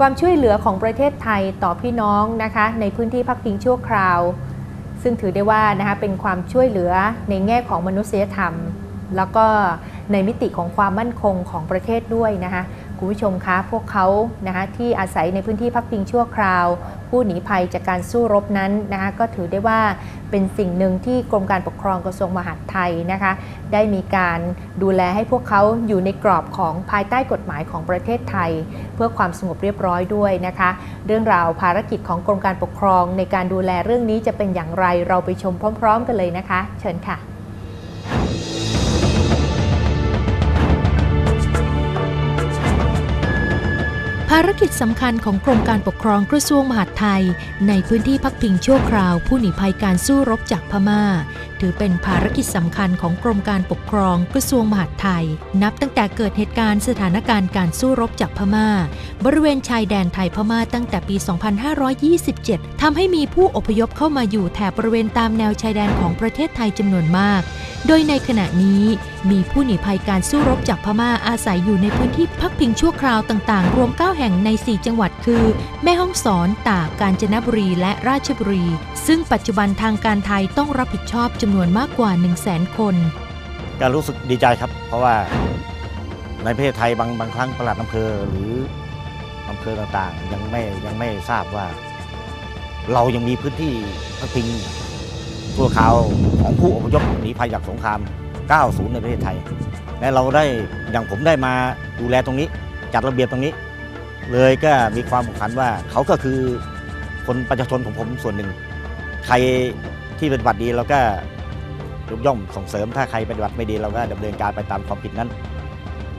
ความช่วยเหลือของประเทศไทยต่อพี่น้องนะคะในพื้นที่พักพิงชั่วคราว ซึ่งถือได้ว่านะคะเป็นความช่วยเหลือในแง่ของมนุษยธรรม แล้วก็ในมิติของความมั่นคงของประเทศด้วยนะคะ คุณผู้ชมคะพวกเขานะคะที่อาศัยในพื้นที่พักพิงชั่วคราว ผู้หนีภัยจากการสู้รบนั้นนะคะก็ถือได้ว่าเป็นสิ่งหนึ่งที่กรมการปกครองกระทรวงมหาดไทยนะคะได้มีการดูแลให้พวกเขาอยู่ในกรอบของภายใต้กฎหมายของประเทศไทย เพื่อความสงบเรียบร้อยด้วยนะคะ เรื่องราวภารกิจของกรมการปกครองในการดูแลเรื่องนี้จะเป็นอย่างไรเราไปชมพร้อม ๆ กันเลยนะคะ เชิญค่ะารกิจสำคัญของกรมการปกครองกระทรวงมหาดไทย ในพื้นที่พักพิงชั่วคราว ผู้หนีภัยการสู้รบจากพม่า ถือเป็นภารกิจสำคัญของกรมการปกครองกระทรวงมหาดไทย นับตั้งแต่เกิดเหตุการณ์สถานการณ์การสู้รบจากพม่า บริเวณชายแดนไทยพม่าตั้งแต่ปี 2527ทำให้มีผู้อพยพเข้ามาอยู่แถบบริเวณตามแนวชายแดนของประเทศไทยจำนวนมาก โดยในขณะนี้มีผู้หนีภัยการสู้รบจากพม่าอาศัยอยู่ในพื้นที่พักพิงชั่วคราวต่างๆ รวม 9 ห่งใน 4 จังหวัดคือ แม่ฮ่องสอน ตาก กาญจนบุรี และราชบุรี ซึ่งปัจจุบันทางการไทยต้องรับผิดชอบจำนวนมากกว่า 1 0 0 0 0แสนคนก็รู้สึกดีใจครับ เพราะว่าในประเทศไทยบางบางครั้งประหลัดอำเภอหรืออำเภอต่างๆ ยังไม่ยังไม่ทราบว่า เรายังมีพื้นที่พักพิงตัวข่าวของผู้อพยพหนีภัยจากสงคราม 90 ในประเทศไทย และเราได้อย่างผมได้มาดูแลตรงนี้ จัดระเบียบตรงนี้ เลยก็มีความสำคัญว่าเขาก็คือคนประชาชนของผมส่วนหนึ่ง ใครที่ปฏิบัติดีเราก็ยกย่องส่งเสริมถ้าใครปฏิบัติไม่ดีเราก็ดำเนินการไปตามความผิดนั้น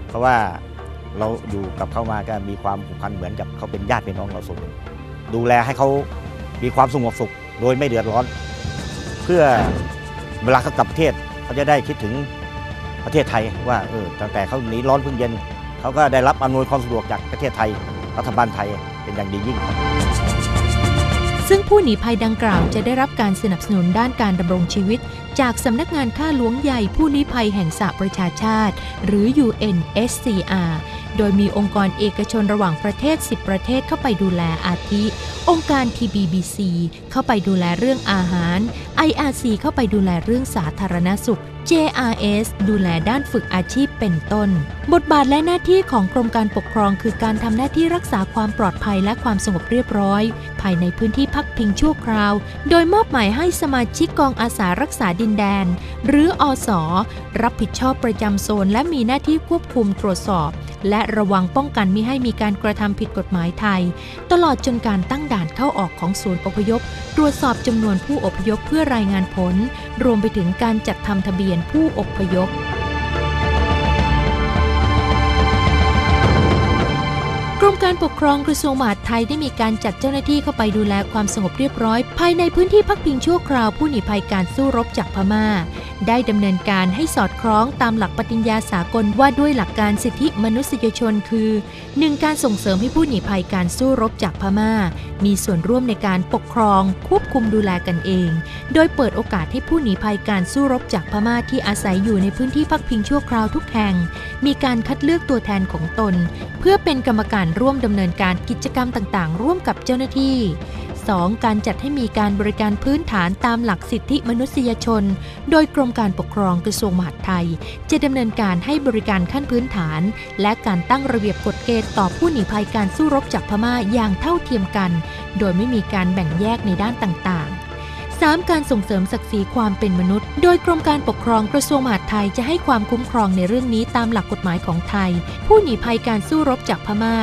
เพราะว่าเราอยู่กับเขามาก็มีความผูกพันเหมือนกับเขาเป็นญาติพี่น้องเราส่วนหนึ่งดูแลให้เขามีความสงบสุข โดยไม่เดือดร้อน เพื่อเวลาเขากลับประเทศเขาจะได้คิดถึงประเทศไทยว่าเออตั้งแต่เขาหนีร้อนเพิ่งเย็นเขาก็ได้รับอำนวยความสะดวกจากประเทศไทย รัฐบาลไทยเป็นอย่างดียิ่ง ซึ่งผู้หนีภัยดังกล่าวจะได้รับการสนับสนุนด้านการดำรงชีวิต จากสำนักงานข้าหลวงใหญ่ผู้ลี้ภัยแห่งสหประชาชาติ หรือ UNSCR โดยมีองค์กรเอกชนระหว่างประเทศ 10 ประเทศเข้าไปดูแลอาทิ องค์การ TBBC เข้าไปดูแลเรื่องอาหาร IRC เข้าไปดูแลเรื่องสาธารณสุข JRS ดูแลด้านฝึกอาชีพเป็นต้น บทบาทและหน้าที่ของกรมการปกครองคือการทำหน้าที่รักษาความปลอดภัยและความสงบเรียบร้อย ภายในพื้นที่พักพิงชั่วคราว โดยมอบหมายให้สมาชิกกองอาสารักษาดินแดน หรืออสรับผิดชอบประจำโซน และมีหน้าที่ควบคุมตรวจสอบ และระวังป้องกันม่ให้มีการกระทำผิดกฎหมายไทย ตลอดจนการตั้งด่านเข้าออกของศูนย์อพยพ ตรวจสอบจำนวนผู้อพยพเพื่อรายงานผล รวมไปถึงการจัดทำทะเบียนผู้อพยพ กรมการปกครองกระทรวงมหาดไทยได้มีการจัดเจ้าหน้าที่เข้าไปดูแลความสงบเรียบร้อย ภายในพื้นที่พักพิงชั่วคราวผู้หนีภัยการสู้รบจากพม่า ได้ดำเนินการให้สอดคล้องตามหลักปฏิญญาสากลว่าด้วยหลักการสิทธิมนุษยชนคือ 1. การส่งเสริมให้ผู้หนีภัยการสู้รบจากพม่า มีส่วนร่วมในการปกครอง ควบคุมดูแลกันเอง โดยเปิดโอกาสให้ผู้หนีภัยการสู้รบจากพม่าที่อาศัยอยู่ในพื้นที่พักพิงชั่วคราวทุกแห่ง มีการคัดเลือกตัวแทนของตน เพื่อเป็นกรรมการร่วมดำเนินการกิจกรรมต่างๆ ร่วมกับเจ้าหน้าที่ 2. การจัดให้มีการบริการพื้นฐานตามหลักสิทธิมนุษยชน โดยกรมการปกครองกระทรวงมหาดไทย จะดำเนินการให้บริการขั้นพื้นฐาน และการตั้งระเบียบกฎเกณฑ์ต่อผู้หนีภัยการสู้รบจากพม่าอย่างเท่าเทียมกัน โดยไม่มีการแบ่งแยกในด้านต่าง 3. การส่งเสริมศักดิ์ศรีความเป็นมนุษย์ โดยกรมการปกครองกระทรวงมหาดไทยจะให้ความคุ้มครองในเรื่องนี้ตามหลักกฎหมายของไทย ผู้หนีภัยการสู้รบจากพม่า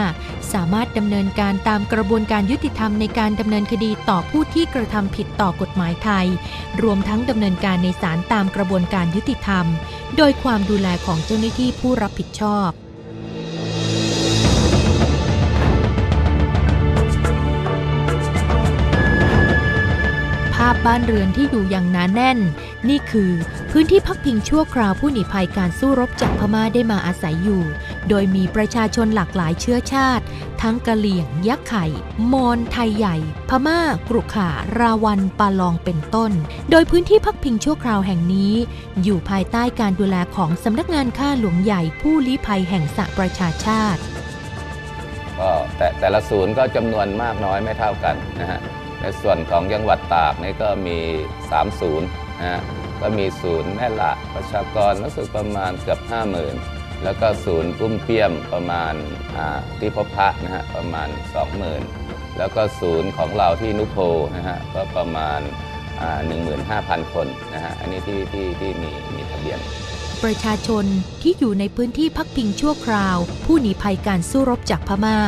สามารถดำเนินการตามกระบวนการยุติธรรมในการดำเนินคดีต่อผู้ที่กระทำผิดต่อกฎหมายไทย รวมทั้งดำเนินการในศาลตามกระบวนการยุติธรรม โดยความดูแลของเจ้าหน้าที่ผู้รับผิดชอบาพบ้านเรือนที่อยู่อย่างหนาแน่น นี่คือ พื้นที่พักพิงชั่วคราวผู้หนีภัยการสู้รบจากพม่าได้มาอาศัยอยู่ โดยมีประชาชนหลากหลายเชื้อชาติ ทั้งกะเหลี่ยง ยักษ์ไข่ มอญไทยใหญ่ พม่ากรุขา ราวันปาลองเป็นต้น โดยพื้นที่พักพิงชั่วคราวแห่งนี้ อยู่ภายใต้การดูแลของสำนักงานข้าหลวงใหญ่ผู้ลี้ภัยแห่งสหประชาชาติก็แต่แต่ละศูนย์ก็จำนวนมากน้อยไม่เท่ากันนะฮะ ในส่วนของจังหวัดตากนี่ก็มี 3 ศูนย์นะฮะก็มีศูนย์แม่ละประชากรรู้สึกประมาณเกือบ 50,000 แล้วก็ศูนย์กุ้มเปี้ยมประมาณที่พบพระนะฮะประมาณ 20,000 แล้วก็ศูนย์ของเราที่นุโพนะฮะก็ประมาณอ่า15,000 คนนะฮะอันนี้ที่ที่ที่มีมีทะเบียน ประชาชนที่อยู่ในพื้นที่พักพิงชั่วคราว ผู้หนีภัยการสู้รบจากพม่า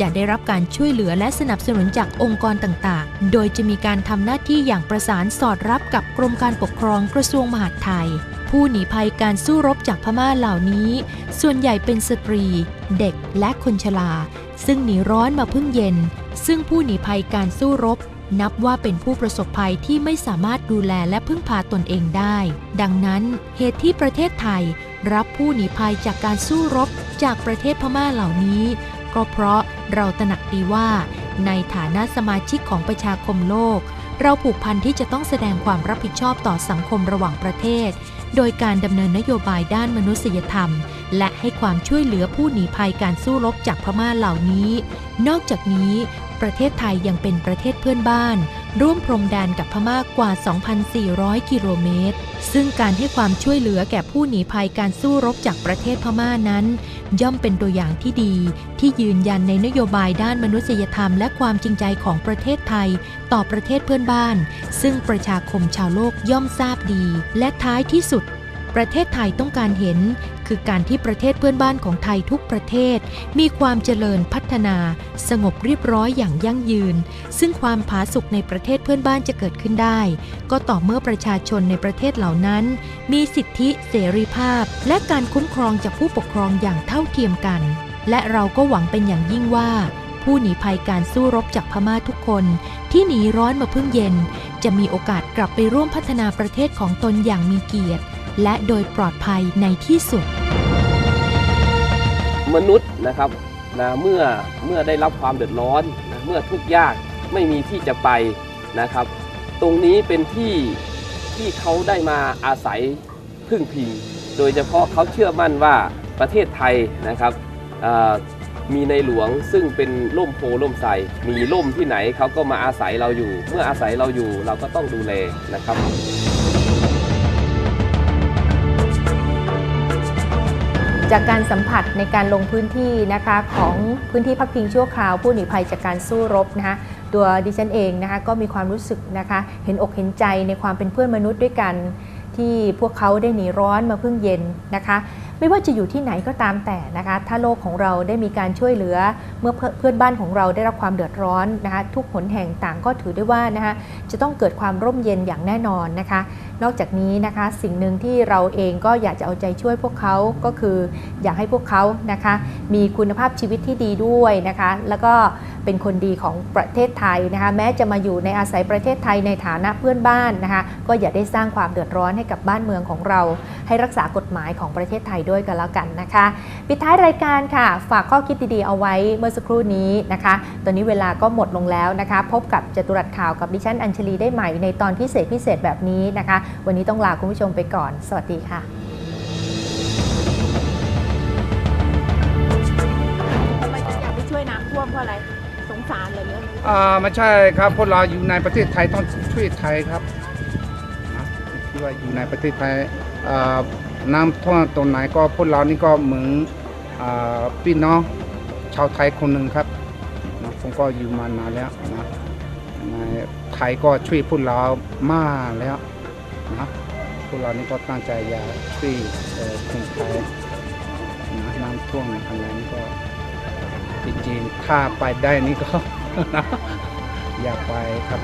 จะได้รับการช่วยเหลือและสนับสนุนจากองค์กรต่างๆ โดยจะมีการทำหน้าที่อย่างประสานสอดรับกับกรมการปกครองกระทรวงมหาดไทย ผู้หนีภัยการสู้รบจากพม่าเหล่านี้ ส่วนใหญ่เป็นสตรี เด็กและคนชราซึ่งหนีร้อนมาพึ่งเย็น ซึ่งผู้หนีภัยการสู้รบ นับว่าเป็นผู้ประสบภัยที่ไม่สามารถดูแลและพึ่งพาตนเองได้ ดังนั้นเหตุที่ประเทศไทยรับผู้หนีภัยจากการสู้รบจากประเทศพม่าเหล่านี้ ก็เพราะเราตระหนักดีว่า ในฐานะสมาชิกของประชาคมโลก เราผูกพันที่จะต้องแสดงความรับผิดชอบต่อสังคมระหว่างประเทศ โดยการดำเนินนโยบายด้านมนุษยธรรม และให้ความช่วยเหลือผู้หนีภัยการสู้รบจากพม่าเหล่านี้ นอกจากนี้ ประเทศไทยยังเป็นประเทศเพื่อนบ้าน ร่วมพรมแดนกับพม่ากกว่า 2,400 กิโลเมตร ซึ่งการให้ความช่วยเหลือแก่ผู้หนีภัยการสู้รบจากประเทศพม่านั้น ย่อมเป็นตัวอย่างที่ดี ที่ยืนยันในนโยบายด้านมนุษยธรรม และความจริงใจของประเทศไทย ต่อประเทศเพื่อนบ้าน ซึ่งประชาคมชาวโลกย่อมทราบดี และท้ายที่สุดประเทศไทยต้องการเห็น คือการที่ประเทศเพื่อนบ้านของไทยทุกประเทศ มีความเจริญพัฒนา สงบเรียบร้อยอย่างยั่งยืน ซึ่งความผาสุกในประเทศเพื่อนบ้านจะเกิดขึ้นได้ ก็ต่อเมื่อประชาชนในประเทศเหล่านั้น มีสิทธิเสรีภาพ และการคุ้มครองจากผู้ปกครองอย่างเท่าเทียมกัน และเราก็หวังเป็นอย่างยิ่งว่าผู้หนีภัยการสู้รบจากพม่าทุกคน ที่หนีร้อนมาพึ่งเย็น จะมีโอกาสกลับไปร่วมพัฒนาประเทศของตนอย่างมีเกียรติ และโดยปลอดภัยในที่สุด มนุษย์นะครับนะเมื่อเมื่อได้รับความเดือดร้อนนะเมื่อทุกข์ยากไม่มีที่จะไปนะครับ ตรงนี้เป็นที่ที่เขาได้มาอาศัยพึ่งพิง โดยเฉพาะเขาเชื่อมั่นว่าประเทศไทยนะครับมีในหลวงซึ่งเป็นร่มโพล่มไทรมีร่มที่ไหนเขาก็มาอาศัยเราอยู่ เมื่ออาศัยเราอยู่เราก็ต้องดูแลนะครับ จากการสัมผัสในการลงพื้นที่นะคะของพื้นที่พักพิงชั่วคราว ผู้หนีภัยจากการสู้รบนะคะตัวดิฉันเองนะคะก็มีความรู้สึกนะคะเห็นอกเห็นใจในความเป็นเพื่อนมนุษย์ด้วยกัน ที่พวกเขาได้หนีร้อนมาพึ่งเย็นนะคะ ไม่ว่าจะอยู่ที่ไหนก็ตามแต่นะคะถ้าโลกของเราได้มีการช่วยเหลือเมื่อเพื่อนบ้านของเราได้รับความเดือดร้อนนะคะทุกหนแห่งต่างก็ถือได้ว่านะคะจะต้องเกิดความร่มเย็นอย่างแน่นอนนะคะ นอกจากนี้นะคะสิ่งหนึ่งที่เราเองก็อยากจะเอาใจช่วยพวกเขาก็คืออยากให้พวกเขานะคะมีคุณภาพชีวิตที่ดีด้วยนะคะแล้วก็เป็นคนดีของประเทศไทยนะคะแม้จะมาอยู่ในอาศัยประเทศไทยในฐานะเพื่อนบ้านนะคะก็อย่าได้สร้างความเดือดร้อนให้กับบ้านเมืองของเรา ให้รักษากฎหมายของประเทศไทยด้วยกันแล้วกันนะคะปิดท้ายรายการค่ะ ฝากข้อคิดดีๆเอาไว้เมื่อสักครู่นี้นะคะ ตอนนี้เวลาก็หมดลงแล้วนะคะ พบกับจตุรัสข่าวกับดิฉันอัญชลีได้ใหม่ในตอนพิเศษพิเศษแบบนี้นะคะวันนี้ต้องลาคุณผู้ชมไปก่อน สวัสดีค่ะทำไมถึงอยากไปช่วยน้ำท่วมเพราะอะไร สงสารเลยเนี่ยอ่าไม่ใช่ครับพวกเราอยู่ในประเทศไทยต้องช่วยไทยครับนะที่ว่าอยู่ในประเทศไทยอ่าน้ำท่วมตรงไหนก็พวกเรานี่ก็เหมือนอ่าพี่น้องชาวไทยคนหนึ่งครับนะผมก็อยู่มานานแล้วนะในไทยก็ช่วยพวกเรามากแล้ว นะพวกเรานี่ก็ตั้งใจอยากช่วยเอ่อคนไทยนะน้ำท่วมอะไรนี่ก็จริงๆถ้าไปได้นี่ก็ อยากไปครับ